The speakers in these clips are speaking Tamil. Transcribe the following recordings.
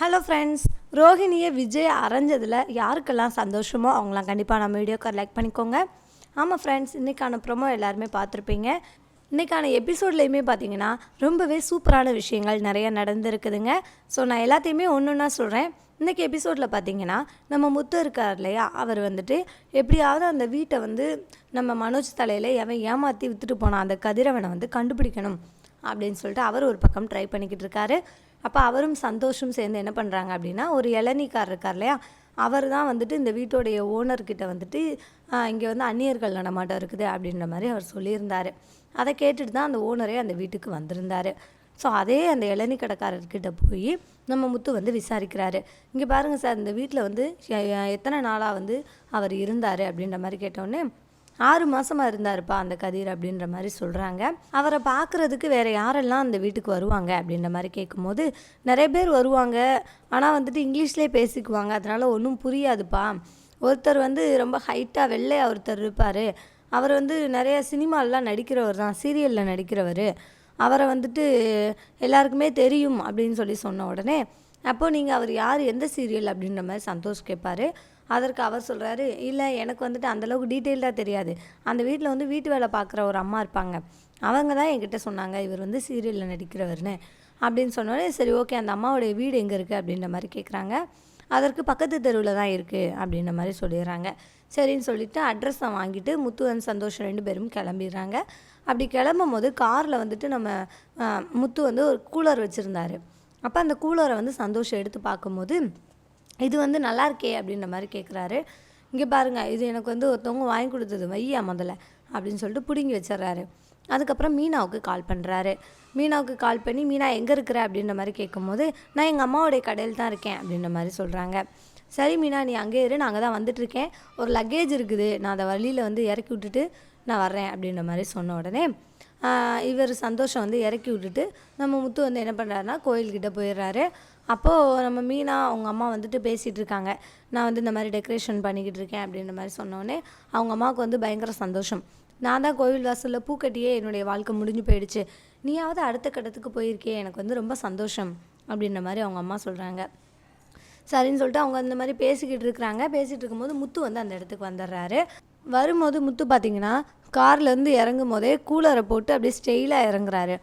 ஹலோ ஃப்ரெண்ட்ஸ் ரோஹிணியை விஜய் அரைஞ்சதில் யாருக்கெல்லாம் சந்தோஷமோ அவங்களாம் கண்டிப்பாக நம்ம வீடியோக்கு லைக் பண்ணிக்கோங்க. ஆமாம் ஃப்ரெண்ட்ஸ் இன்றைக்கான ப்ரொமோ எல்லாருமே பார்த்துருப்பீங்க. இன்றைக்கான எபிசோட்லேயுமே பார்த்தீங்கன்னா ரொம்பவே சூப்பரான விஷயங்கள் நிறைய நடந்துருக்குதுங்க. ஸோ நான் எல்லாத்தையுமே ஒன்று ஒன்றா சொல்கிறேன் இன்றைக்கி எபிசோடில் பார்த்தீங்கன்னா நம்ம முத்து இருக்கார் இல்லையா? அவர் வந்துட்டு எப்படியாவது அந்த வீட்டை வந்து நம்ம மனோஜ் தலையில் எவன் ஏமாற்றி விற்றுட்டு போனான் அந்த கதிரவனை வந்து கண்டுபிடிக்கணும் அப்படின்னு சொல்லிட்டு அவர் ஒரு பக்கம் ட்ரை பண்ணிக்கிட்டு இருக்காரு. அப்போ அவரும் சந்தோஷம் சேர்ந்து என்ன பண்ணுறாங்க அப்படின்னா ஒரு இளநீக்கார் இருக்கார் இல்லையா? அவர் தான் வந்துட்டு இந்த வீட்டோடைய ஓனர்கிட்ட வந்துட்டு இங்கே வந்து அந்நியர்கள் நடமாட்டம் இருக்குது அப்படின்ற மாதிரி அவர் சொல்லியிருந்தார். அதை கேட்டுட்டு தான் அந்த ஓனரே அந்த வீட்டுக்கு வந்திருந்தார். ஸோ அதே அந்த இளநீ கடைக்காரர்கிட்ட போய் நம்ம முத்து வந்து விசாரிக்கிறாரு. இங்கே பாருங்கள் சார் இந்த வீட்டில் வந்து எத்தனை நாளாக வந்து அவர் இருந்தார்? அப்படின்ற மாதிரி கேட்டோடனே ஆறு மாசமா இருந்தாருப்பா அந்த கதிர் அப்படின்ற மாதிரி சொல்கிறாங்க அவரை பார்க்குறதுக்கு வேறு யாரெல்லாம் அந்த வீட்டுக்கு வருவாங்க அப்படின்ற மாதிரி கேட்கும்போது நிறைய பேர் வருவாங்க. ஆனால் வந்துட்டு இங்கிலீஷ்லேயே பேசிக்குவாங்க. அதனால ஒன்றும் புரியாதுப்பா. ஒருத்தர் வந்து ரொம்ப ஹைட்டாக வெள்ளையா ஒருத்தர் இருப்பார். அவர் வந்து நிறைய சினிமாலெலாம் நடிக்கிறவர் தான் சீரியலில் நடிக்கிறவர். அவரை வந்துட்டு எல்லாருக்குமே தெரியும் அப்படின்னு சொல்லி சொன்ன உடனே அப்போது நீங்கள் அவர் யார் எந்த சீரியல் அப்படின்ற மாதிரி சந்தோஷ் கேட்பாரு அதற்கு அவர் சொல்கிறாரு இல்லை எனக்கு வந்துட்டு அந்தளவுக்கு டீட்டெயில்டாக தெரியாது. அந்த வீட்டில் வந்து வீட்டு வேலை பார்க்குற ஒரு அம்மா இருப்பாங்க. அவங்க தான் என்கிட்ட சொன்னாங்க இவர் வந்து சீரியலில் நடிக்கிறவர்னு. அப்படின்னு சொன்னோடனே சரி ஓகே அந்த அம்மாவுடைய வீடு எங்கே இருக்குது அப்படின்ற மாதிரி கேட்குறாங்க அதற்கு பக்கத்து தெருவில் தான் இருக்குது அப்படின்ற மாதிரி சொல்லிடுறாங்க. சரின்னு சொல்லிவிட்டு அட்ரஸை வாங்கிட்டு முத்துவன் சந்தோஷம் ரெண்டு பேரும் கிளம்பிடுறாங்க. அப்படி கிளம்பும் போது காரில் வந்துட்டு நம்ம முத்து வந்து ஒரு கூலர் வச்சுருந்தாரு. அப்போ அந்த கூலரை வந்து சந்தோஷம் எடுத்து பார்க்கும்போது இது வந்து நல்லா இருக்கே அப்படின்ற மாதிரி கேட்குறாரு இங்கே பாருங்கள் இது எனக்கு வந்து ஒருத்தவங்க வாங்கி கொடுத்தது வையா முதல்ல அப்படின்னு சொல்லிட்டு பிடுங்கி வச்சிடுறாரு. அதுக்கப்புறம் மீனாவுக்கு கால் பண்ணுறாரு மீனாவுக்கு கால் பண்ணி மீனா எங்கே இருக்கிற? அப்படின்ற மாதிரி கேட்கும்போது நான் எங்கள் அம்மாவுடைய கடையில் தான் இருக்கேன் அப்படின்ற மாதிரி சொல்கிறாங்க சரி மீனா நீ அங்கே இரு நாங்கள் தான் வந்துட்டுருக்கேன் ஒரு லக்கேஜ் இருக்குது. நான் அதை வழியில் வந்து இறக்கி விட்டுட்டு நான் வர்றேன் அப்படின்ற மாதிரி சொன்ன உடனே இவர் சந்தோஷம் வந்து இறக்கி விட்டுட்டு நம்ம முத்து வந்து என்ன பண்ணுறாருனா கோயில்கிட்ட போயிடுறாரு. அப்போது நம்ம மீனா அவங்க அம்மா வந்துட்டு பேசிகிட்டு இருக்காங்க நான் வந்து இந்த மாதிரி டெக்கரேஷன் பண்ணிக்கிட்டு இருக்கேன் அப்படின்ற மாதிரி சொன்னோடனே அவங்க அம்மாவுக்கு வந்து பயங்கர சந்தோஷம். நான் தான் கோவில் வாசலில் பூக்கட்டியே என்னுடைய வாழ்க்கை முடிஞ்சு போயிடுச்சு. நீயாவது அடுத்த கட்டத்துக்கு போயிருக்கே எனக்கு வந்து ரொம்ப சந்தோஷம் அப்படின்ற மாதிரி அவங்க அம்மா சொல்கிறாங்க சரின்னு சொல்லிட்டு அவங்க அந்த மாதிரி பேசிக்கிட்டு இருக்கிறாங்க பேசிகிட்டு இருக்கும்போது முத்து வந்து அந்த இடத்துக்கு வந்துடுறாரு. வரும்போது முத்து பார்த்தீங்கன்னா கார்லேருந்து இறங்கும் போதே கூலரை போட்டு அப்படியே ஸ்டெயிலாக இறங்குறாரு.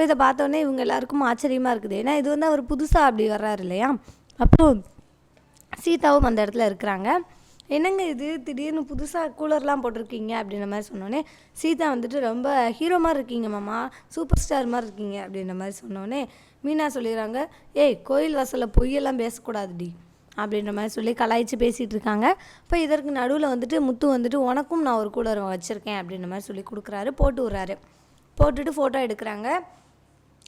இப்போ இதை பார்த்தோன்னே இவங்க எல்லாருக்கும் ஆச்சரியமாக இருக்குது. ஏன்னா இது வந்து அவர் புதுசாக அப்படி வர்றாரு இல்லையா? அப்போது சீதாவும் அந்த இடத்துல இருக்கிறாங்க. என்னங்க இது? திடீர்னு புதுசாக கூலர்லாம் போட்டிருக்கீங்க அப்படின்ற மாதிரி சொன்னோன்னே சீதா வந்துட்டு ரொம்ப ஹீரோ மாதிரி இருக்கீங்க மாமா சூப்பர் ஸ்டார் மாதிரி இருக்கீங்க அப்படின்ற மாதிரி சொன்னோன்னே மீனா சொல்லிடுறாங்க ஏய் கோயில் வாசலில் பொய்யெல்லாம் பேசக்கூடாதுடி அப்படின்ற மாதிரி சொல்லி கலாய்ச்சி பேசிகிட்டு இருக்காங்க. இப்போ இதற்கு நடுவில் வந்துட்டு முத்து வந்துட்டு உனக்கும் நான் ஒரு கூலர் வச்சுருக்கேன் அப்படின்ற மாதிரி சொல்லி கொடுக்குறாரு போட்டு விட்றாரு. போட்டுட்டு ஃபோட்டோ எடுக்கிறாங்க.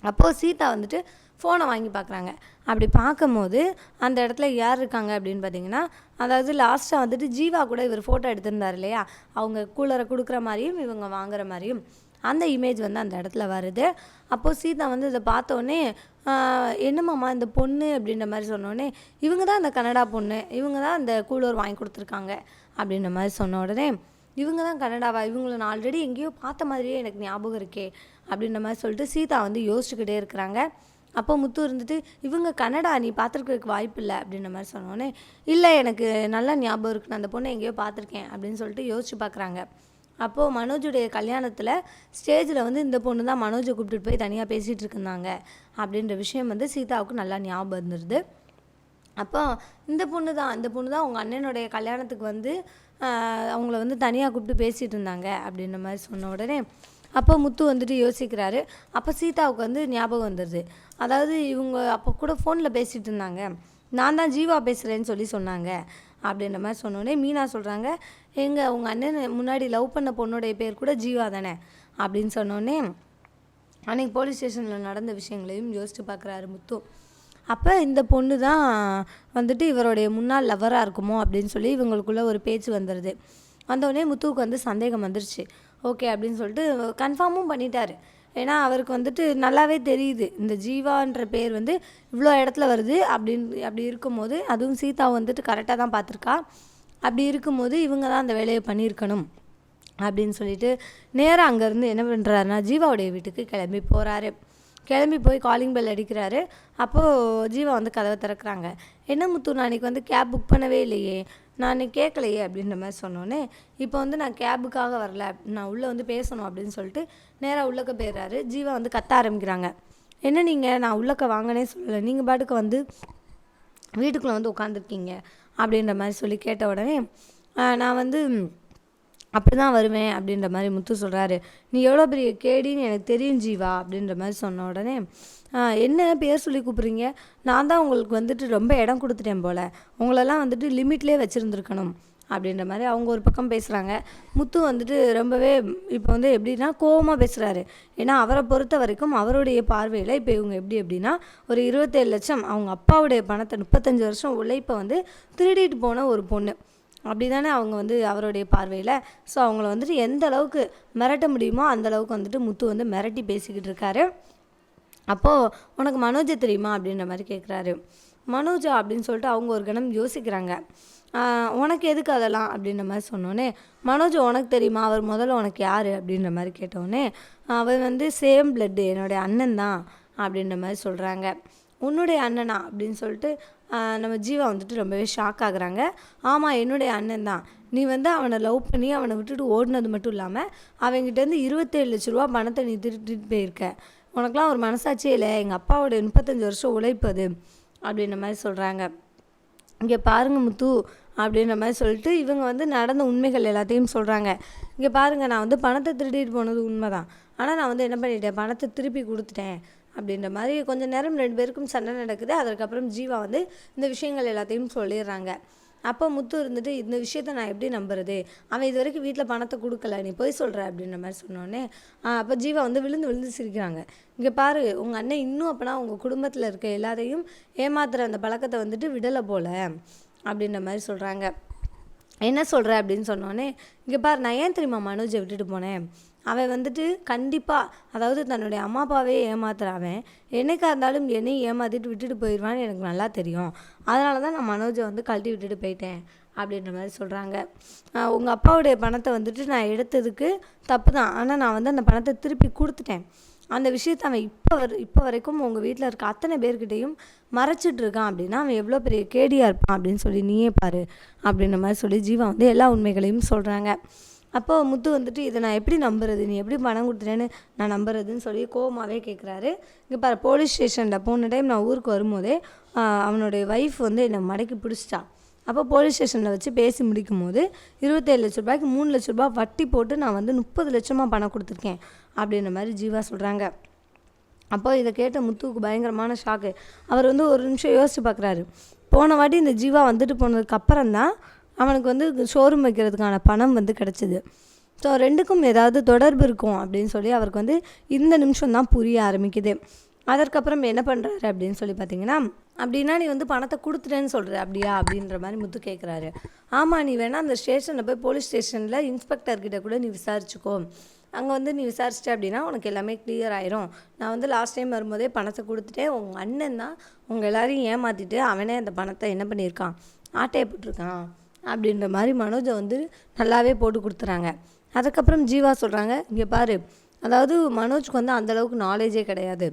அப்போது சீதா வந்துட்டு ஃபோனை வாங்கி பார்க்குறாங்க அப்படி பார்க்கும்போது அந்த இடத்துல யார் இருக்காங்க அப்படின்னு பார்த்தீங்கன்னா அதாவது லாஸ்ட்டாக வந்துட்டு ஜீவா கூட இவர் ஃபோட்டோ எடுத்திருந்தார் இல்லையா? அவங்க கூலரை கொடுக்குற மாதிரியும் இவங்க வாங்குற மாதிரியும் அந்த இமேஜ் வந்து அந்த இடத்துல வருது. அப்போது சீதா வந்து இதை பார்த்தோன்னே என்னம்மாம்மா இந்த பொண்ணு? அப்படின்ற மாதிரி சொன்னோடனே இவங்க தான் அந்த கனடா பொண்ணு. இவங்க தான் அந்த கூலர் வாங்கி கொடுத்துருக்காங்க. அப்படின்ற மாதிரி சொன்ன உடனே இவங்க தான் கனடாவா? இவங்கள நான் ஆல்ரெடி எங்கேயோ பார்த்த மாதிரியே எனக்கு ஞாபகம் இருக்கே. அப்படின்ற மாதிரி சொல்லிட்டு சீதா வந்து யோசிச்சுக்கிட்டே இருக்கிறாங்க. அப்போ முத்து இருந்துட்டு இவங்க கனடா நீ பார்த்துருக்கிறதுக்கு வாய்ப்பு இல்லை அப்படின்ற மாதிரி சொன்னோடனே இல்லை எனக்கு நல்லா ஞாபகம் இருக்கு. நான் அந்த பொண்ணை எங்கேயோ பார்த்துருக்கேன் அப்படின்னு சொல்லிட்டு யோசிச்சு பார்க்குறாங்க. அப்போது மனோஜுடைய கல்யாணத்தில் ஸ்டேஜில் வந்து இந்த பொண்ணு தான் மனோஜை கூப்பிட்டுட்டு போய் தனியாக பேசிகிட்டு இருந்தாங்க அப்படின்ற விஷயம் வந்து சீதாவுக்கு நல்லா ஞாபகம் இருந்துருது. அப்போ இந்த பொண்ணு தான் இந்த பொண்ணு தான் உங்கள் அண்ணனுடைய கல்யாணத்துக்கு வந்து அவங்கள வந்து தனியாக கூப்பிட்டு பேசிகிட்டு இருந்தாங்க அப்படின்ற மாதிரி சொன்ன உடனே அப்போ முத்து வந்துட்டு யோசிக்கிறாரு. அப்போ சீதாவுக்கு வந்து ஞாபகம் வந்துடுது அதாவது இவங்க அப்போ கூட ஃபோனில் பேசிகிட்டு இருந்தாங்க. நான் தான் ஜீவா பேசுகிறேன்னு சொல்லி சொன்னாங்க. அப்படின்ற மாதிரி சொன்னோடனே மீனா சொல்கிறாங்க எங்கள் உங்கள் அண்ணன் முன்னாடி லவ் பண்ண பொண்ணுடைய பேர் கூட ஜீவா தானே? அப்படின்னு சொன்னோடனே அன்னைக்கு போலீஸ் ஸ்டேஷனில் நடந்த விஷயங்களையும் யோசித்து பார்க்குறாரு முத்து. அப்போ இந்த பொண்ணு தான் வந்துட்டு இவருடைய முன்னாள் லவராக இருக்குமோ அப்படின்னு சொல்லி இவங்களுக்குள்ள ஒரு பேச்சு வந்துடுது வந்தோடனே முத்துவுக்கு வந்து சந்தேகம் வந்துருச்சு. ஓகே அப்படின்னு சொல்லிட்டு கன்ஃபார்மும் பண்ணிட்டார். ஏன்னா அவருக்கு வந்துட்டு நல்லாவே தெரியுது. இந்த ஜீவான்ற பேர் வந்து இவ்வளோ இடத்துல வருது அப்படின்னு அப்படி இருக்கும்போது அதுவும் சீதா வந்துட்டு கரெக்டாக தான் பார்த்துருக்கா. அப்படி இருக்கும்போது இவங்க தான் அந்த வேலையை பண்ணியிருக்கணும் அப்படின்னு சொல்லிட்டு நேராக அங்கேருந்து என்ன பண்ணுறாருனா ஜீவாவுடைய வீட்டுக்கு கிளம்பி போகிறாரு கிளம்பி போய் காலிங் பெல் அடிக்கிறாரு. அப்போது ஜீவா வந்து கதவை திறக்கிறாங்க. என்ன முத்து நான் அன்றைக்கி வந்து கேப் புக் பண்ணவே இல்லையே. நான் கேட்கலையே அப்படின்ற மாதிரி சொன்னோன்னே இப்போ வந்து நான் கேபுக்காக வரல நான் உள்ளே வந்து பேசணும் அப்படின்னு சொல்லிட்டு நேராக உள்ளக்க போயிடுறாரு. ஜீவா வந்து கத்த ஆரம்பிக்கிறாங்க. என்ன நீங்கள் நான் உள்ளக்க வாங்கனே சொல்லலை. நீங்கள் பாட்டுக்கு வந்து வீட்டுக்குள்ளே வந்து உட்காந்துருக்கீங்க அப்படின்ற மாதிரி சொல்லி கேட்ட உடனே நான் வந்து அப்படி தான் வருவேன் அப்படின்ற மாதிரி முத்து சொல்கிறாரு நீ எவ்வளோ பெரிய கேடின்னு எனக்கு தெரியும் ஜீவா அப்படின்ற மாதிரி சொன்ன உடனே என்ன பேர் சொல்லி கூப்பிட்றீங்க? நான் தான் உங்களுக்கு வந்துட்டு ரொம்ப இடம் கொடுத்துட்டேன் போல். உங்களெல்லாம் வந்துட்டு லிமிட்லேயே வச்சுருந்துருக்கணும். அப்படின்ற மாதிரி அவங்க ஒரு பக்கம் பேசுகிறாங்க முத்து வந்துட்டு ரொம்பவே இப்போ வந்து எப்படின்னா கோவமாக பேசுகிறாரு ஏன்னா அவரை பொறுத்த வரைக்கும் அவருடைய பார்வையில் இப்போ இவங்க எப்படி எப்படின்னா ஒரு இருபத்தேழு லட்சம் அவங்க அப்பாவுடைய பணத்தை முப்பத்தஞ்சு வருஷம் உழைப்பை வந்து திருடிட்டு போன ஒரு பொண்ணு. அப்படி தானே அவங்க வந்து அவருடைய பார்வையில்? ஸோ அவங்கள வந்துட்டு எந்த அளவுக்கு மிரட்ட முடியுமோ அந்த அளவுக்கு வந்துட்டு முத்து வந்து மிரட்டி பேசிக்கிட்டு இருக்காரு. அப்போது உனக்கு மனோஜை தெரியுமா? அப்படின்ற மாதிரி கேட்குறாரு மனோஜா அப்படின்னு சொல்லிட்டு அவங்க ஒரு கணம் யோசிக்கிறாங்க. உனக்கு எதுக்கு அதெல்லாம்? அப்படின்ற மாதிரி சொன்னோன்னே மனோஜ் உனக்கு தெரியுமா? அவர் முதல்ல உனக்கு யார்? அப்படின்ற மாதிரி கேட்டோடனே அவர் வந்து சேம் பிளட்டு என்னுடைய அண்ணன் தான். அப்படின்ற மாதிரி சொல்கிறாங்க உன்னுடைய அண்ணனா? அப்படின்னு சொல்லிட்டு நம்ம ஜீவா வந்துட்டு ரொம்பவே ஷாக் ஆகுறாங்க. ஆமாம் என்னுடைய அண்ணன் தான். நீ வந்து அவனை லவ் பண்ணி அவனை விட்டுட்டு ஓடினது மட்டும் இல்லாமல் அவங்ககிட்டேருந்து இருபத்தேழு லட்ச ரூபா பணத்தை நீ திருட்டிட்டு போயிருக்க. உனக்கெலாம் ஒரு மனசாட்சியே இல்லை. எங்கள் அப்பாவோட முப்பத்தஞ்சு வருஷம் உழைப்பது அப்படின்ற மாதிரி சொல்கிறாங்க இங்கே பாருங்க முத்து அப்படின்ற மாதிரி சொல்லிட்டு இவங்க வந்து நடந்த உண்மைகள் எல்லாத்தையும் சொல்கிறாங்க இங்கே பாருங்கள் நான் வந்து பணத்தை திருடிட்டு போனது உண்மை தான் ஆனால் நான் வந்து என்ன பண்ணிட்டேன்? பணத்தை திருப்பி கொடுத்துட்டேன். அப்படின்ற மாதிரி கொஞ்சம் நேரம் ரெண்டு பேருக்கும் சண்டை நடக்குது. அதற்கப்புறம் ஜீவா வந்து இந்த விஷயங்கள் எல்லாத்தையும் சொல்லிடுறாங்க. அப்போ முத்து இருந்துட்டு இந்த விஷயத்த நான் எப்படி நம்புறது? அவன் இது வரைக்கும் வீட்டில் பணத்தை கொடுக்கல நீ போய் சொல்கிற அப்படின்ற மாதிரி சொன்னோடனே அப்போ ஜீவா வந்து விழுந்து விழுந்து சிரிக்கிறாங்க. இங்கே பாரு உங்கள் அண்ணன் இன்னும் அப்போனா உங்கள் குடும்பத்தில் இருக்க எல்லாரையும் ஏமாத்துற அந்த பழக்கத்தை வந்துட்டு விடலை போல அப்படின்ற மாதிரி சொல்கிறாங்க என்ன சொல்கிற அப்படின்னு சொன்னோடனே இங்கே பாரு நான் ஏன் தெரியுமா மனோஜை விட்டுட்டு போனேன்? அவன் வந்துட்டு கண்டிப்பாக அதாவது தன்னுடைய அம்மா அப்பாவே ஏமாத்துறாவன் என்னைக்கா இருந்தாலும் என்னையும் ஏமாற்றிட்டு விட்டுட்டு போயிடுவான்னு எனக்கு நல்லா தெரியும். அதனால தான் நான் மனோஜை வந்து கழட்டி விட்டுட்டு போயிட்டேன் அப்படின்ற மாதிரி சொல்கிறாங்க உங்கள் அப்பாவுடைய பணத்தை வந்துட்டு நான் எடுத்ததுக்கு தப்பு தான் ஆனால் நான் வந்து அந்த பணத்தை திருப்பி கொடுத்துட்டேன். அந்த விஷயத்தை அவன் இப்போ வர இப்போ வரைக்கும் உங்கள் வீட்டில் இருக்க அத்தனை பேர்கிட்டையும் மறைச்சிட்டு இருக்கான் அப்படின்னா அவன் எவ்வளோ பெரிய கேடியாக இருப்பான் அப்படின்னு சொல்லி நீயே பாரு அப்படின்ற மாதிரி சொல்லி ஜீவா வந்து எல்லா உண்மைகளையும் சொல்கிறாங்க அப்போ முத்து வந்துட்டு இதை நான் எப்படி நம்புறது? நீ எப்படி பணம் கொடுத்துட்டேன்னு நான் நம்புறதுன்னு சொல்லி கோவமாகவே கேட்குறாரு இங்கே பாரு போலீஸ் ஸ்டேஷனில் போன டைம் நான் ஊருக்கு வரும்போதே அவனுடைய ஒய்ஃப் வந்து என்னை மடக்கி பிடிச்சிட்டான் அப்போ போலீஸ் ஸ்டேஷனில் வச்சு பேசி முடிக்கும் போது இருபத்தேழு லட்ச ரூபாய்க்கு மூணு லட்ச ரூபாய் வட்டி போட்டு நான் வந்து முப்பது லட்சமாக பணம் கொடுத்துருக்கேன் அப்படின்ற மாதிரி ஜீவா சொல்கிறாங்க அப்போ இதை கேட்ட முத்துவுக்கு பயங்கரமான ஷாக்கு அவர் வந்து ஒரு நிமிஷம் யோசிச்சு பார்க்குறாரு போன வாட்டி இந்த ஜீவா வந்துட்டு போனதுக்கு அப்புறம் தான் அவனுக்கு வந்து ஷோரூம் வைக்கிறதுக்கான பணம் வந்து கிடச்சிது. ஸோ ரெண்டுக்கும் ஏதாவது தொடர்பு இருக்கும் அப்படின்னு சொல்லி அவருக்கு வந்து இந்த நிமிஷம் தான் புரிய ஆரம்பிக்குது. அதற்கப்புறம் என்ன பண்ணுறாரு அப்படின்னு சொல்லி பார்த்தீங்கன்னா அப்படின்னா நீ வந்து பணத்தை கொடுத்துட்டேன்னு சொல்கிற அப்படியா? அப்படின்ற மாதிரி முத்து கேட்குறாரு ஆமாம் நீ வேணால் அந்த ஸ்டேஷனில் போய் போலீஸ் ஸ்டேஷனில் இன்ஸ்பெக்டர்கிட்ட கூட நீ விசாரிச்சுக்கோ. அங்கே வந்து நீ விசாரிச்சிட்ட அப்படின்னா உனக்கு எல்லாமே கிளியர் ஆயிரும். நான் வந்து லாஸ்ட் டைம் வரும்போதே பணத்தை கொடுத்துட்டேன். உங்கள் அண்ணன் தான் உங்கள் எல்லாரையும் ஏமாற்றிட்டு அவனே அந்த பணத்தை என்ன பண்ணியிருக்கான்? ஆட்டையை போட்டிருக்கான். அப்படின்ற மாதிரி மனோஜை வந்து நல்லாவே போட்டு கொடுத்துறாங்க. அதுக்கப்புறம் ஜீவா சொல்கிறாங்க இங்கே பாரு அதாவது மனோஜ்க்கு வந்து அந்தளவுக்கு நாலேஜே கிடையாது.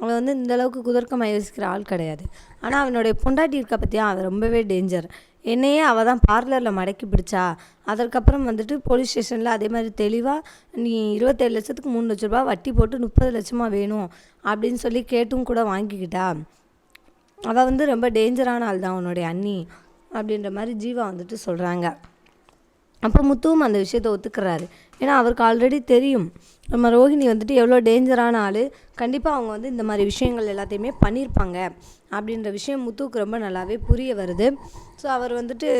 அவன் வந்து இந்தளவுக்கு குதர்க்கமாக யோசிக்கிற ஆள் கிடையாது. ஆனால் அவனுடைய பொண்டாட்டி இருக்க பற்றியா அவன் ரொம்பவே டேஞ்சர் என்னையே அவள் தான் பார்லரில் மடக்கி பிடிச்சா. அதற்கப்புறம் வந்துட்டு போலீஸ் ஸ்டேஷனில் அதே மாதிரி தெளிவாக நீ இருபத்தேழு லட்சத்துக்கு மூணு லட்ச ரூபா வட்டி போட்டு முப்பது லட்சமாக வேணும் அப்படின்னு சொல்லி கேட்டும் கூட வாங்கிக்கிட்டா. அவள் வந்து ரொம்ப டேஞ்சரான ஆள் தான் உன்னுடைய அண்ணி. அப்படின்ற மாதிரி ஜீவா வந்துட்டு சொல்கிறாங்க அப்போ முத்துவும் அந்த விஷயத்தை ஒத்துக்கிறாரு. ஏன்னா அவருக்கு ஆல்ரெடி தெரியும். நம்ம ரோஹிணி வந்துட்டு எவ்வளோ டேஞ்சரான ஆள். கண்டிப்பாக அவங்க வந்து இந்த மாதிரி விஷயங்கள் எல்லாத்தையுமே பண்ணியிருப்பாங்க. அப்படின்ற விஷயம் முத்துவுக்கு ரொம்ப நல்லாவே புரிய வருது. ஸோ அவர் வந்துட்டு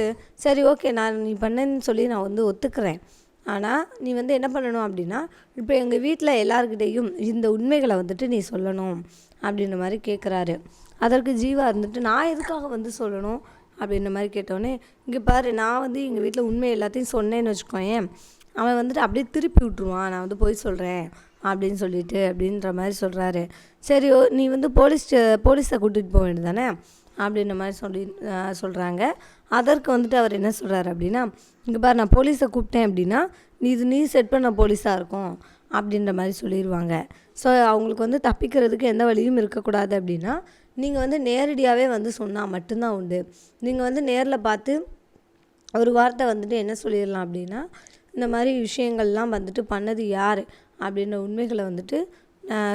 சரி ஓகே நான் நீ பண்ணேன்னு சொல்லி நான் வந்து ஒத்துக்கிறேன். ஆனால் நீ வந்து என்ன பண்ணணும் அப்படின்னா இப்போ எங்கள் வீட்டில் எல்லாருக்கிட்டேயும் இந்த உண்மைகளை வந்துட்டு நீ சொல்லணும். அப்படின்ற மாதிரி கேட்குறாரு அதற்கு ஜீவா இருந்துட்டு நான் எதுக்காக வந்து சொல்லணும்? அப்படின்ற மாதிரி கேட்டோடனே இங்கே பாரு நான் வந்து எங்கள் வீட்டில் உண்மை எல்லாத்தையும் சொன்னேன்னு வச்சுக்கோயேன். அவன் வந்துட்டு அப்படியே திருப்பி விட்ருவான் நான் வந்து போய் சொல்கிறேன் அப்படின்னு சொல்லிட்டு அப்படின்ற மாதிரி சொல்கிறாரு சரி ஓ நீ வந்து போலீஸ் போலீஸை கூட்டிகிட்டு போக வேண்டியது தானே அப்படின்ற மாதிரி சொல்லி சொல்கிறாங்க அதற்கு வந்துட்டு அவர் என்ன சொல்கிறாரு அப்படின்னா இங்கே பாரு நான் போலீஸை கூப்பிட்டேன் அப்படின்னா நீ இது நீ செட் பண்ண போலீஸாக இருக்கும் அப்படின்ற மாதிரி சொல்லிடுவாங்க ஸோ அவங்களுக்கு வந்து தப்பிக்கிறதுக்கு எந்த வழியும் இருக்கக்கூடாது அப்படின்னா நீங்கள் வந்து நேரடியாகவே வந்து சொன்னால் மட்டும்தான் உண்டு. நீங்கள் வந்து நேரில் பார்த்து ஒரு வார்த்தை வந்துட்டு என்ன சொல்லிடலாம் அப்படின்னா இந்த மாதிரி விஷயங்கள்லாம் வந்துட்டு பண்ணது யார் அப்படின்ற உண்மைகளை வந்துட்டு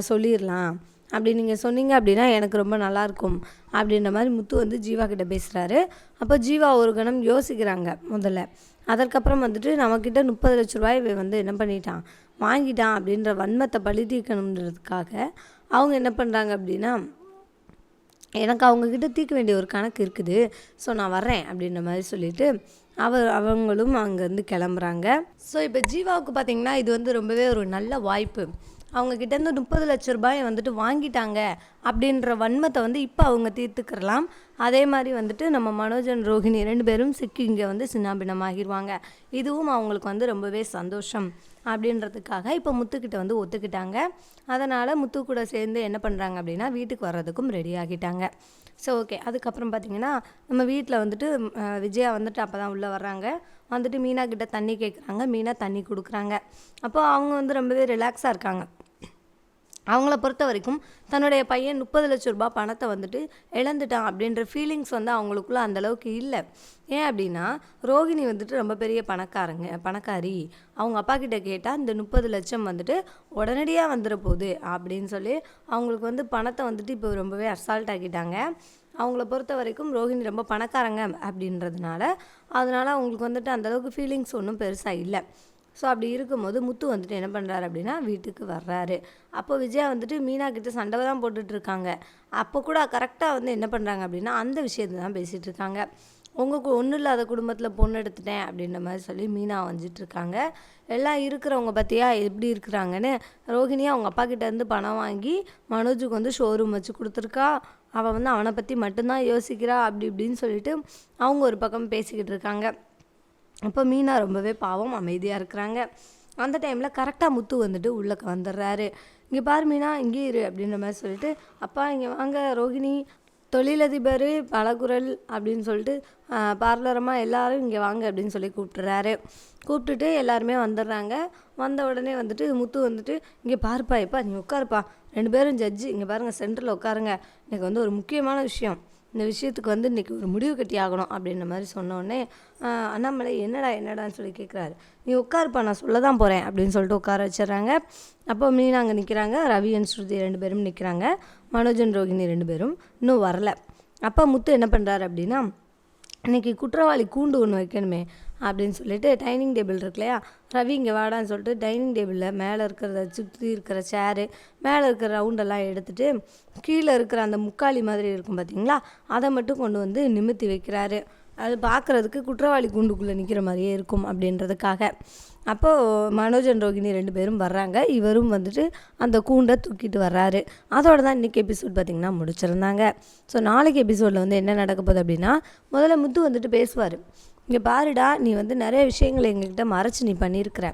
சொல்லிடலாம். அப்படி நீங்கள் சொன்னீங்க அப்படின்னா எனக்கு ரொம்ப நல்லாயிருக்கும் அப்படின்ற மாதிரி முத்து வந்து ஜீவா கிட்ட பேசுகிறாரு அப்போ ஜீவா ஒரு கணம் யோசிக்கிறாங்க முதல்ல. அதற்கப்புறம் வந்துட்டு நம்மக்கிட்ட முப்பது லட்ச ரூபாய் வந்து என்ன பண்ணிட்டான்? வாங்கிட்டான் அப்படின்ற வன்மத்தை பழி தீர்க்கணுன்றதுக்காக அவங்க என்ன பண்ணுறாங்க அப்படின்னா எனக்கு அவங்கக்கிட்ட தீர்க்க வேண்டிய ஒரு கணக்கு இருக்குது. ஸோ நான் வரேன் அப்படின்ற மாதிரி சொல்லிட்டு அவர் அவங்களும் அங்கேருந்து கிளம்புறாங்க. ஸோ இப்போ ஜீவாவுக்கு பார்த்தீங்கன்னா இது வந்து ரொம்பவே ஒரு நல்ல வாய்ப்பு. அவங்க கிட்டேருந்து முப்பது லட்ச ரூபாயை வந்துட்டு வாங்கிட்டாங்க அப்படின்ற வன்மத்தை வந்து இப்போ அவங்க தீர்த்துக்கிறலாம். அதே மாதிரி வந்துட்டு நம்ம மனோஜன் ரோஹிணி ரெண்டு பேரும் சிக்கி இங்கே வந்து சின்னாபின்னமாகிடுவாங்க இதுவும் அவங்களுக்கு வந்து ரொம்பவே சந்தோஷம் அப்படின்றதுக்காக இப்போ முத்துக்கிட்ட வந்து ஒத்துக்கிட்டாங்க. அதனால் முத்து கூட சேர்ந்து என்ன பண்ணுறாங்க அப்படின்னா வீட்டுக்கு வர்றதுக்கும் ரெடி ஆகிட்டாங்க. ஸோ ஓகே அதுக்கப்புறம் பார்த்தீங்கன்னா நம்ம வீட்டில் வந்துட்டு விஜயா வந்துட்டு அப்போ தான் உள்ளே வர்றாங்க. வந்துட்டு மீனா கிட்ட தண்ணி கேட்குறாங்க மீனா தண்ணி கொடுக்குறாங்க. அப்போ அவங்க வந்து ரொம்பவே ரிலாக்ஸாக இருக்காங்க. அவங்கள பொறுத்த வரைக்கும் தன்னுடைய பையன் முப்பது லட்ச ரூபாய் பணத்தை வந்துட்டு இழந்துட்டான் அப்படின்ற ஃபீலிங்ஸ் வந்து அவங்களுக்குள்ள அந்தளவுக்கு இல்லை. ஏன் அப்படின்னா ரோகிணி வந்துட்டு ரொம்ப பெரிய பணக்காரங்க பணக்காரி. அவங்க அப்பா கிட்ட கேட்டால் இந்த முப்பது லட்சம் வந்துட்டு உடனடியாக வந்துட போகுது அப்படின்னு சொல்லி அவங்களுக்கு வந்து பணத்தை வந்துட்டு இப்போ ரொம்பவே அசால்ட் ஆக்கிட்டாங்க. அவங்கள பொறுத்த வரைக்கும் ரோஹிணி ரொம்ப பணக்காரங்க அப்படின்றதுனால அதனால அவங்களுக்கு வந்துட்டு அந்தளவுக்கு ஃபீலிங்ஸ் ஒன்றும் பெருசாக இல்லை. ஸோ அப்படி இருக்கும்போது முத்து வந்துட்டு என்ன பண்ணுறாரு அப்படின்னா வீட்டுக்கு வர்றாரு. அப்போ விஜயா வந்துட்டு மீனா கிட்ட சண்டை தான் போட்டுட்ருக்காங்க அப்போ கூட கரெக்டாக வந்து என்ன பண்ணுறாங்க அப்படின்னா அந்த விஷயத்தை தான் பேசிகிட்டு இருக்காங்க. உங்கள் ஒன்றும் இல்லாத குடும்பத்தில் பொண்ணு எடுத்துட்டேன் அப்படின்ற மாதிரி சொல்லி மீனா வந்துட்டுருக்காங்க எல்லாம் இருக்கிறவங்க பார்த்தியா எப்படி இருக்கிறாங்கன்னு ரோஹிணி அவங்க அப்பா கிட்டேருந்து பணம் வாங்கி மனோஜுக்கு வந்து ஷோரூம் வச்சு கொடுத்துருக்கா. அவள் வந்து அவனை பற்றி மட்டும்தான் யோசிக்கிறா அப்படி இப்படின்னு சொல்லிட்டு அவங்க ஒரு பக்கம் பேசிக்கிட்டு இருக்காங்க. அப்போ மீனா ரொம்பவே பாவம் அமைதியாக இருக்கிறாங்க. அந்த டைமில் கரெக்டாக முத்து வந்துட்டு உள்ளக்க வந்துடுறாரு இங்கே பாரு மீனா இங்கே இரு அப்படின்ற மாதிரி சொல்லிட்டு அப்பா இங்கே வாங்க ரோகிணி. தொழிலதிபர் பலகுரல் அப்படின்னு சொல்லிட்டு பார்லரமாக எல்லாரும் இங்கே வாங்க அப்படின்னு சொல்லி கூப்பிட்டுறாரு. கூப்பிட்டுட்டு எல்லாருமே வந்துடுறாங்க வந்த உடனே வந்துட்டு முத்து வந்துட்டு இங்கே பாருப்பா எப்பா நீ உட்காருப்பா. ரெண்டு பேரும் ஜட்ஜி இங்கே பாருங்கள் சென்டரில் உட்காருங்க. எனக்கு வந்து ஒரு முக்கியமான விஷயம். இந்த விஷயத்துக்கு வந்து இன்றைக்கி ஒரு முடிவு கட்டி ஆகணும் அப்படின்ற மாதிரி சொன்னோடனே அண்ணாமலை என்னடா என்னடான்னு சொல்லி கேட்குறாரு நீ உட்காருப்பா நான் சொல்ல தான் போகிறேன் அப்படின்னு சொல்லிட்டு உட்கார வச்சிடுறாங்க. அப்போ மீனா அங்கே நிற்கிறாங்க ரவி அண்ட் ஸ்ருதி ரெண்டு பேரும் நிற்கிறாங்க மனோஜன் ரோகிணி ரெண்டு பேரும் இன்னும் வரல. அப்போ முத்து என்ன பண்ணுறாரு அப்படின்னா இன்னைக்கு குற்றவாளி கூண்டு ஒன்று வைக்கணுமே அப்படின்னு சொல்லிட்டு டைனிங் டேபிள் இருக்கு இல்லையா? ரவி இங்கே வாடான்னு சொல்லிட்டு டைனிங் டேபிளில் மேலே இருக்கிறத சுற்றி இருக்கிற சேரு மேலே இருக்கிற ரவுண்டெல்லாம் எடுத்துட்டு கீழே இருக்கிற அந்த முக்காலி மாதிரி இருக்கும் பார்த்தீங்களா அதை மட்டும் கொண்டு வந்து நிமித்தி வைக்கிறாரு. அது பார்க்குறதுக்கு குற்றவாளி கூண்டுக்குள்ளே நிற்கிற மாதிரியே இருக்கும் அப்படின்றதுக்காக. அப்போது மனோஜன் ரோகிணி ரெண்டு பேரும் வர்றாங்க. இவரும் வந்துட்டு அந்த கூண்டை தூக்கிட்டு வர்றாரு. அதோட தான் இன்றைக்கி எபிசோட் பார்த்திங்கன்னா முடிச்சிருந்தாங்க. ஸோ நாளைக்கு எபிசோடில் வந்து என்ன நடக்க போகுது அப்படின்னா முதல்ல முத்து வந்துட்டு பேசுவார். இங்கே பாருடா நீ வந்து நிறைய விஷயங்களை எங்கள்கிட்ட மறைச்சு நீ பண்ணியிருக்கிற.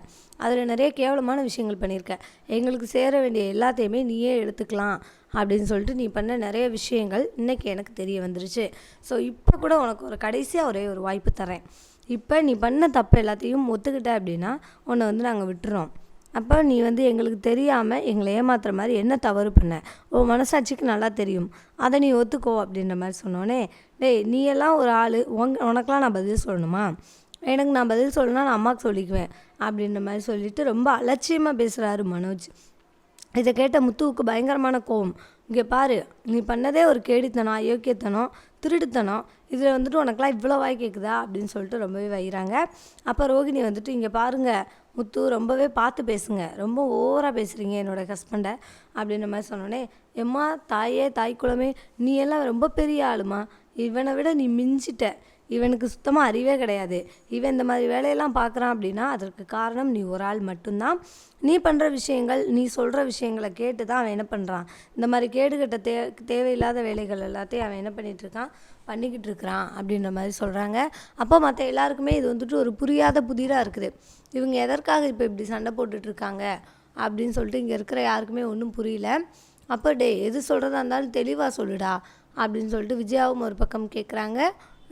அதில் நிறைய கேவலமான விஷயங்கள் பண்ணியிருக்க. எங்களுக்கு சேர வேண்டிய எல்லாத்தையுமே நீயே எடுத்துக்கலாம் அப்படின்னு சொல்லிட்டு நீ பண்ண நிறைய விஷயங்கள் இன்றைக்கி எனக்கு தெரிய வந்துருச்சு. ஸோ இப்போ கூட உனக்கு ஒரு கடைசியாக ஒரே ஒரு வாய்ப்பு தரேன் இப்போ நீ பண்ண தப்பு எல்லாத்தையும் ஒத்துக்கிட்ட அப்படின்னா உன்னை வந்து நாங்கள் விட்டுறோம். அப்போ நீ வந்து எங்களுக்கு தெரியாமல் எங்களை ஏமாத்துற மாதிரி என்ன தவறு பண்ண? உன் மனசாட்சிக்கு நல்லா தெரியும். அதை நீ ஒத்துக்கோ அப்படின்ற மாதிரி சொன்னோன்னே டேய் நீ எல்லாம் ஒரு ஆள் உங்க உனக்கெலாம் நான் பதில் சொல்லணுமா? எனக்கு நான் பதில் சொல்லணும்னா நான் அம்மாவுக்கு சொல்லிக்குவேன் அப்படின்ற மாதிரி சொல்லிட்டு ரொம்ப அலட்சியமாக பேசுகிறாரு மனோஜ். இதை கேட்ட முத்துவுக்கு பயங்கரமான கோவம். இங்கே பாரு நீ பண்ணதே ஒரு கேடித்தனம் அயோக்கியத்தனம் திருடுத்தனம். இதில் வந்துட்டு உனக்கெல்லாம் இவ்வளோ வாய் கேட்குதா அப்படின்னு சொல்லிட்டு ரொம்பவே வைகிறாங்க அப்போ ரோகிணி வந்துட்டு இங்கே பாருங்கள் முத்து ரொம்பவே பார்த்து பேசுங்க. ரொம்ப ஓவராக பேசுகிறீங்க என்னோடய ஹஸ்பண்டை அப்படின்ற மாதிரி சொன்னோடனே எம்மா தாயே தாய் குளமே நீ எல்லாம் ரொம்ப பெரிய ஆளுமா. இவனை விட நீ மிஞ்சிட்ட. இவனுக்கு சுத்தமாக அறிவே கிடையாது. இவன் இந்த மாதிரி வேலையெல்லாம் பார்க்குறான் அப்படின்னா அதற்கு காரணம் நீ ஒரு ஆள் மட்டும்தான். நீ பண்ணுற விஷயங்கள் நீ சொல்கிற விஷயங்களை கேட்டு தான் அவன் என்ன பண்ணுறான் இந்த மாதிரி கேடுகட்ட தே தேவையில்லாத வேலைகள் எல்லாத்தையும் அவன் என்ன பண்ணிகிட்ருக்கான் பண்ணிக்கிட்டு இருக்கிறான் அப்படின்ற மாதிரி சொல்கிறாங்க அப்போ மற்ற எல்லாருக்குமே இது வந்துட்டு ஒரு புரியாத புதிராக இருக்குது. இவங்க எதற்காக இப்போ இப்படி சண்டை போட்டுட்ருக்காங்க அப்படின்னு சொல்லிட்டு இங்கே இருக்கிற யாருக்குமே ஒன்றும் புரியல. அப்போ டே எது சொல்கிறதா இருந்தாலும் தெளிவாக சொல்லுடா அப்படின்னு சொல்லிட்டு விஜயாவும் ஒரு பக்கம் கேட்குறாங்க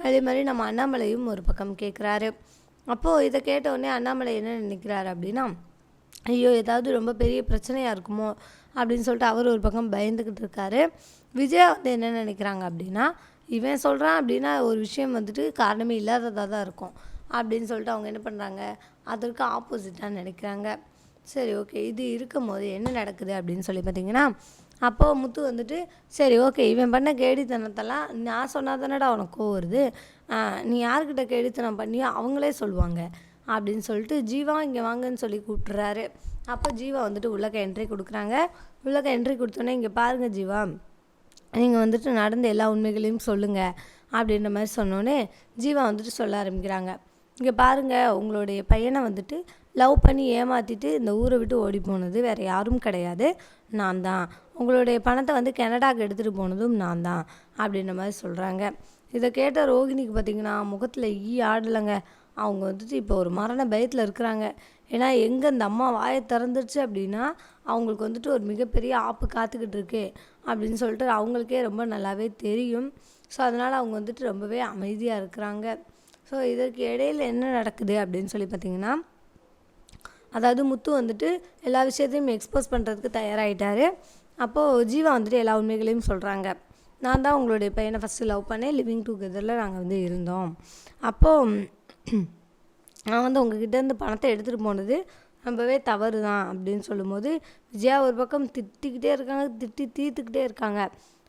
அதே மாதிரி நம்ம அண்ணாமலையும் ஒரு பக்கம் கேட்குறாரு அப்போது இதை கேட்ட உடனே அண்ணாமலை என்ன நினைக்கிறாரு அப்படின்னா ஐயோ ஏதாவது ரொம்ப பெரிய பிரச்சனையாக இருக்குமோ அப்படின்னு சொல்லிட்டு அவர் ஒரு பக்கம் பயந்துக்கிட்டு இருக்காரு. விஜயா வந்து என்ன நினைக்கிறாங்க அப்படின்னா இவன் சொல்கிறான் அப்படின்னா ஒரு விஷயம் வந்துட்டு காரணமே இல்லாததாக தான் இருக்கும் அப்படின்னு சொல்லிட்டு அவங்க என்ன பண்ணுறாங்க அதற்கு ஆப்போசிட்டாக நினைக்கிறாங்க. சரி ஓகே இது இருக்கும் போது என்ன நடக்குது அப்படின்னு சொல்லி பார்த்தீங்கன்னா அப்போது முத்து வந்துட்டு சரி ஓகே இவன் பண்ண கேடித்தனத்தெல்லாம் நான் சொன்னால் தானடா உனக்கு கோவம் வருது. நீ யார்கிட்ட கேடித்தனம் பண்ணியோ அவங்களே சொல்லுவாங்க அப்படின்னு சொல்லிட்டு ஜீவா இங்கே வாங்கன்னு சொல்லி கூப்பிட்றாரு. அப்போ ஜீவா வந்துட்டு உள்ளக்க என்ட்ரி கொடுக்குறாங்க. உள்ளக்க என்ட்ரி கொடுத்தோன்னே இங்கே பாருங்கள் ஜீவா நீங்கள் வந்துட்டு நடந்த எல்லா உண்மைகளையும் சொல்லுங்கள் அப்படின்ற மாதிரி சொன்னோன்னே ஜீவா வந்துட்டு சொல்ல ஆரம்பிக்கிறாங்க. இங்கே பாருங்கள் உங்களுடைய பையனை வந்துட்டு லவ் பண்ணி ஏமாற்றிட்டு இந்த ஊரை விட்டு ஓடி போனது வேறு யாரும் கிடையாது. நான் தான். உங்களுடைய பணத்தை வந்து கனடாவுக்கு எடுத்துகிட்டு போனதும் நான் தான் அப்படின்ற மாதிரி சொல்கிறாங்க இதை கேட்ட ரோகிணிக்கு பார்த்திங்கன்னா முகத்தில் ஈ ஆடலைங்க. அவங்க வந்துட்டு இப்போ ஒரு மரண பயத்தில் இருக்கிறாங்க. ஏன்னா எங்கே இந்த அம்மா வாயை திறந்துருச்சு அப்படின்னா அவங்களுக்கு வந்துட்டு ஒரு மிகப்பெரிய ஆப்பு காத்துக்கிட்டு இருக்கு அப்படின்னு சொல்லிட்டு அவங்களுக்கே ரொம்ப நல்லாவே தெரியும். ஸோ அதனால் அவங்க வந்துட்டு ரொம்பவே அமைதியாக இருக்கிறாங்க. ஸோ இதற்கு இடையில என்ன நடக்குது அப்படின்னு சொல்லி பார்த்தீங்கன்னா அதாவது முத்து வந்துட்டு எல்லா விஷயத்தையும் எக்ஸ்போஸ் பண்ணுறதுக்கு தயாராகிட்டார் அப்போது ஜீவா வந்துட்டு எல்லா உண்மைகளையும் சொல்கிறாங்க நான் தான் உங்களுடைய பையனை ஃபஸ்ட்டு லவ் பண்ணேன். லிவிங் டுகெதரில் நாங்கள் வந்து இருந்தோம். அப்போது நான் வந்து உங்ககிட்ட இருந்து பணத்தை எடுத்துகிட்டு போனது ரொம்பவே தவறு தான் அப்படின்னு சொல்லும்போது விஜயா ஒரு பக்கம் திட்டிக்கிட்டே இருக்காங்க திட்டி தீர்த்துக்கிட்டே இருக்காங்க.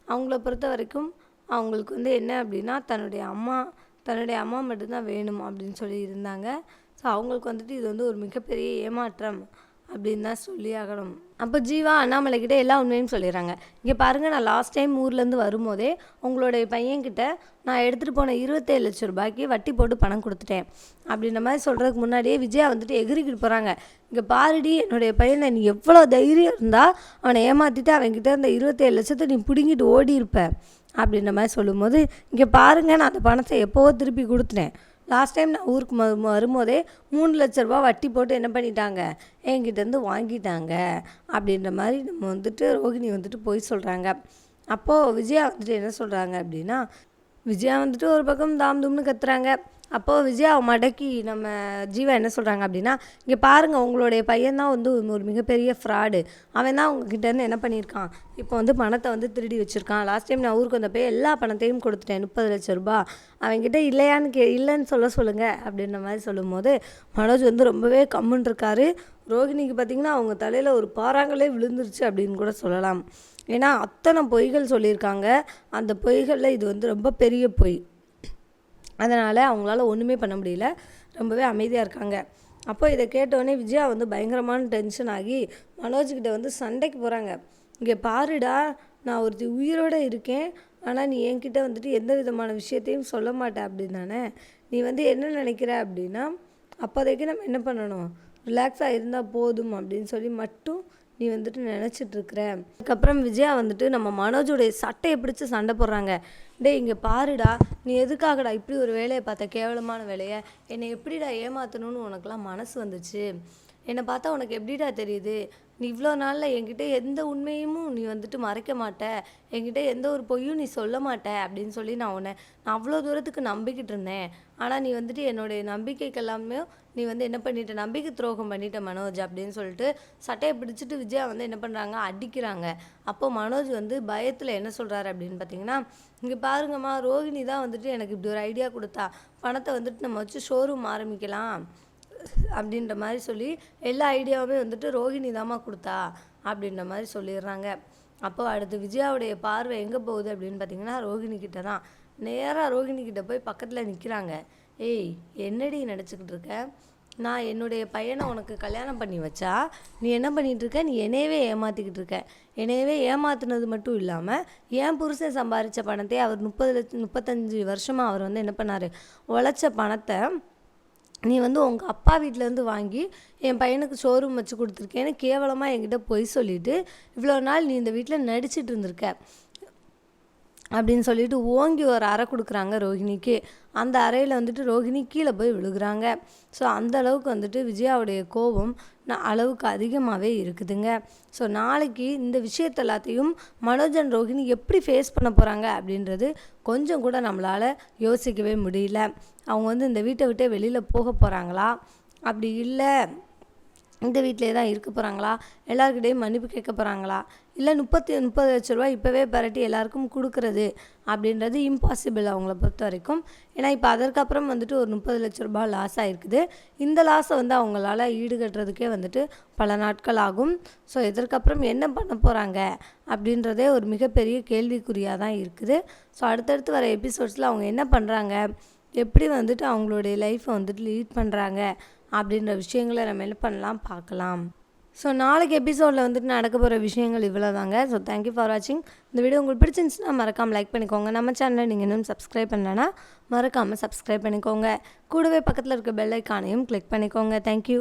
அவங்கள பொறுத்த வரைக்கும் அவங்களுக்கு வந்து என்ன அப்படின்னா தன்னுடைய அம்மா தன்னுடைய அம்மா மட்டும்தான் வேணும் அப்படின்னு சொல்லி இருந்தாங்க. ஸோ அவங்களுக்கு வந்துட்டு இது வந்து ஒரு மிகப்பெரிய ஏமாற்றம் அப்படின்னு தான் சொல்லி ஆகணும். அப்போ ஜீவா அண்ணாமலை கிட்டே எல்லா உண்மையும் சொல்லிடுறாங்க. இங்கே பாருங்கள் நான் லாஸ்ட் டைம் ஊர்லேருந்து வரும்போதே உங்களுடைய பையன்கிட்ட நான் எடுத்துகிட்டு போன இருபத்தேழு லட்சம் ரூபாய்க்கு வட்டி போட்டு பணம் கொடுத்துட்டேன். அப்படின்ற மாதிரி சொல்கிறதுக்கு முன்னாடியே விஜயா வந்துட்டு எகிரிக்கிட்டு போகிறாங்க இங்கே பாருடி என்னுடைய பையனை நீ எவ்வளோ தைரியம் இருந்தால் அவனை ஏமாற்றிட்டு அவன்கிட்ட இருந்த இருபத்தேழு லட்சத்தை நீ பிடுங்கிட்டு ஓடி இருப்ப அப்படின்ற மாதிரி சொல்லும்போது இங்கே பாருங்கள் நான் அந்த பணத்தை எப்போவோ திருப்பி கொடுத்துட்டேன். லாஸ்ட் டைம் நான் ஊருக்கு ம வரும்போதே மூணு லட்ச ரூபா வட்டி போட்டு என்ன பண்ணிட்டாங்க? என்கிட்டேருந்து வாங்கிட்டாங்க. அப்படின்ற மாதிரி நம்ம வந்துட்டு ரோகிணி வந்துட்டு போய் சொல்கிறாங்க அப்போது விஜயா வந்துட்டு என்ன சொல்கிறாங்க அப்படின்னா விஜயா வந்துட்டு ஒரு பக்கம் தாம் தும்னு கத்துறாங்க. அப்போது விஜயாவை மடக்கி நம்ம ஜீவா என்ன சொல்கிறாங்க அப்படின்னா இங்கே பாருங்கள் உங்களுடைய பையன் தான் வந்து ஒரு மிகப்பெரிய ஃப்ராடு அவன் தான் உங்ககிட்டருந்து என்ன பண்ணியிருக்கான்? இப்போ வந்து பணத்தை வந்து திருடி வச்சுருக்கான். லாஸ்ட் டைம் நான் ஊருக்கு வந்தப்போ எல்லா பணத்தையும் கொடுத்துட்டேன். முப்பது லட்ச ரூபாய் அவன்கிட்ட இல்லையான்னு கே இல்லைன்னு சொல்ல சொல்லுங்கள் அப்படின்ற மாதிரி சொல்லும்போது மனோஜ் வந்து ரொம்பவே கம்முன்னு இருக்காரு. ரோகிணிக்கு பார்த்திங்கன்னா அவங்க தலையில் ஒரு பாறாங்களே விழுந்துருச்சு அப்படின்னு கூட சொல்லலாம். ஏன்னா அத்தனை பொய்கள் சொல்லியிருக்காங்க. அந்த பொய்களில் இது வந்து ரொம்ப பெரிய பொய். அதனால் அவங்களால ஒன்றுமே பண்ண முடியல. ரொம்பவே அமைதியாக இருக்காங்க. அப்போ இதை கேட்டோடனே விஜயா வந்து பயங்கரமான டென்ஷன் ஆகி மனோஜ்கிட்ட வந்து சண்டைக்கு போகிறாங்க இங்கே பாருடா நான் ஒருத்தி உயிரோடு இருக்கேன். ஆனால் நீ என்கிட்ட வந்துட்டு எந்த விதமான விஷயத்தையும் சொல்ல மாட்டே அப்படின்னானே. நீ வந்து என்ன நினைக்கிற அப்படின்னா அப்போதைக்கு நம்ம என்ன பண்ணணும்? ரிலாக்ஸாக இருந்தால் போதும் அப்படின்னு சொல்லி மட்டும் நீ வந்துட்டு நினச்சிட்டு இருக்கிற அதுக்கப்புறம் விஜயா வந்துட்டு நம்ம மனோஜோடைய சட்டையை பிடிச்சி சண்டை போடுறாங்க. டேய் இங்கே பாருடா நீ எதுக்காகடா இப்படி ஒரு வேலையை பார்த்த? கேவலமான வேலையை. என்னை எப்படிடா ஏமாற்றணும்னு உனக்குலாம் மனசு வந்துச்சு. என்னை பார்த்தா உனக்கு எப்படிடா தெரியுது? நீ இவ்வளோ நாளில் என்கிட்ட எந்த உண்மையும் நீ வந்துட்டு மறைக்க மாட்ட. என்கிட்ட எந்த ஒரு பொய்யும் நீ சொல்ல மாட்ட அப்படின்னு சொல்லி நான் உன்னை நான் அவ்வளோ தூரத்துக்கு நம்பிக்கிட்டு இருந்தேன். ஆனால் நீ வந்துட்டு என்னுடைய நம்பிக்கைக்கு எல்லாமே நீ வந்து என்ன பண்ணிட்ட? நம்பிக்கை துரோகம் பண்ணிட்ட மனோஜ் அப்படின்னு சொல்லிட்டு சட்டையை பிடிச்சிட்டு விஜயா வந்து என்ன பண்ணுறாங்க அடிக்கிறாங்க. அப்போ மனோஜ் வந்து பயத்தில் என்ன சொல்கிறாரு அப்படின்னு பார்த்தீங்கன்னா இங்கே பாருங்கம்மா ரோகிணி தான் வந்துட்டு எனக்கு இப்படி ஒரு ஐடியா கொடுத்தா. பணத்தை வந்துட்டு நம்ம வச்சு ஷோரூம் ஆரம்பிக்கலாம் அப்படின்ற மாதிரி சொல்லி எல்லா ஐடியாவுமே வந்துட்டு ரோஹிணி தாம்மா கொடுத்தா அப்படின்ற மாதிரி சொல்லிடுறாங்க. அப்போ அடுத்து விஜயாவுடைய பார்வை எங்கே போகுது அப்படின்னு பார்த்தீங்கன்னா ரோகிணி கிட்ட தான். நேராக ரோகிணி கிட்ட போய் பக்கத்தில் நிற்கிறாங்க ஏய் என்னடி நினச்சிக்கிட்டு இருக்க? நான் என்னுடைய பையனை உனக்கு கல்யாணம் பண்ணி வச்சா நீ என்ன பண்ணிகிட்டு இருக்க? நீ என்னையவே ஏமாற்றிக்கிட்டு இருக்க. என்னையவே ஏமாத்துனது மட்டும் இல்லாமல் என் புருஷன் சம்பாரித்த பணத்தை அவர் முப்பது லட்சம் முப்பத்தஞ்சு வருஷமாக அவர் வந்து என்ன பண்ணார்? உழைச்ச பணத்தை நீ வந்து உங்கள் அப்பா வீட்டிலேருந்து வாங்கி என் பையனுக்கு ஷோரூம் வச்சு கொடுத்துருக்கேன்னு கேவலமாக என்கிட்ட பொய் சொல்லிவிட்டு இவ்வளோ நாள் நீ இந்த வீட்டில் நடிச்சிட்டு இருந்திருக்க. அப்படின்னு சொல்லிட்டு ஓங்கி ஒரு அறை கொடுக்குறாங்க ரோஹிணிக்கு. அந்த அறையில் வந்துட்டு ரோஹிணி கீழே போய் விழுகிறாங்க. ஸோ அந்த அளவுக்கு வந்துட்டு விஜயாவுடைய கோபம் அளவுக்கு அதிகமாகவே இருக்குதுங்க. ஸோ நாளைக்கு இந்த விஷயத்த எல்லாத்தையும் மனோஜன் ரோஹிணி எப்படி ஃபேஸ் பண்ண போகிறாங்க அப்படின்றது கொஞ்சம் கூட நம்மளால் யோசிக்கவே முடியல. அவங்க வந்து இந்த வீட்டை விட்டே வெளியில் போக போகிறாங்களா அப்படி இல்லை. இந்த வீட்டிலே தான் இருக்க போகிறாங்களா எல்லாருக்கிட்டையும் மன்னிப்பு கேட்க போகிறாங்களா இல்லை முப்பத்தி முப்பது லட்ச ரூபா இப்போவே பரட்டி எல்லாருக்கும் கொடுக்குறது அப்படின்றது இம்பாசிபிள் அவங்கள பொறுத்த வரைக்கும் ஏன்னா இப்போ அதற்கப்புறம் வந்துட்டு ஒரு முப்பது லட்ச ரூபாய் லாஸ் ஆகிருக்குது இந்த லாஸை வந்து அவங்களால ஈடுகட்டுறதுக்கே வந்துட்டு பல நாட்கள் ஆகும். ஸோ இதற்கப்புறம் என்ன பண்ண போகிறாங்க அப்படின்றதே ஒரு மிகப்பெரிய கேள்விக்குறியாக தான் இருக்குது. ஸோ அடுத்தடுத்து வர எபிசோட்ஸில் அவங்க என்ன பண்ணுறாங்க எப்படி வந்துட்டு அவங்களுடைய லைஃப்பை வந்துட்டு லீட் பண்ணுறாங்க அப்படின்ற விஷயங்களை நம்ம என்ன பண்ணலாம்? பார்க்கலாம். ஸோ நாளைக்கு எபிசோடில் வந்துட்டு நடக்க போகிற விஷயங்கள் இவ்வளோ தாங்க ஸோ தேங்க்யூ ஃபார் வாட்சிங் இந்த வீடியோ உங்களுக்கு பிடிச்சிருந்துச்சுன்னா மறக்காமல் லைக் பண்ணிக்கோங்க. நம்ம சேனலை நீங்கள் இன்னும் சப்ஸ்கிரைப் பண்ணலைன்னா மறக்காமல் சப்ஸ்கிரைப் பண்ணிக்கோங்க. கூடவே பக்கத்தில் இருக்க பெல் ஐக்கானையும் கிளிக் பண்ணிக்கோங்க. தேங்க்யூ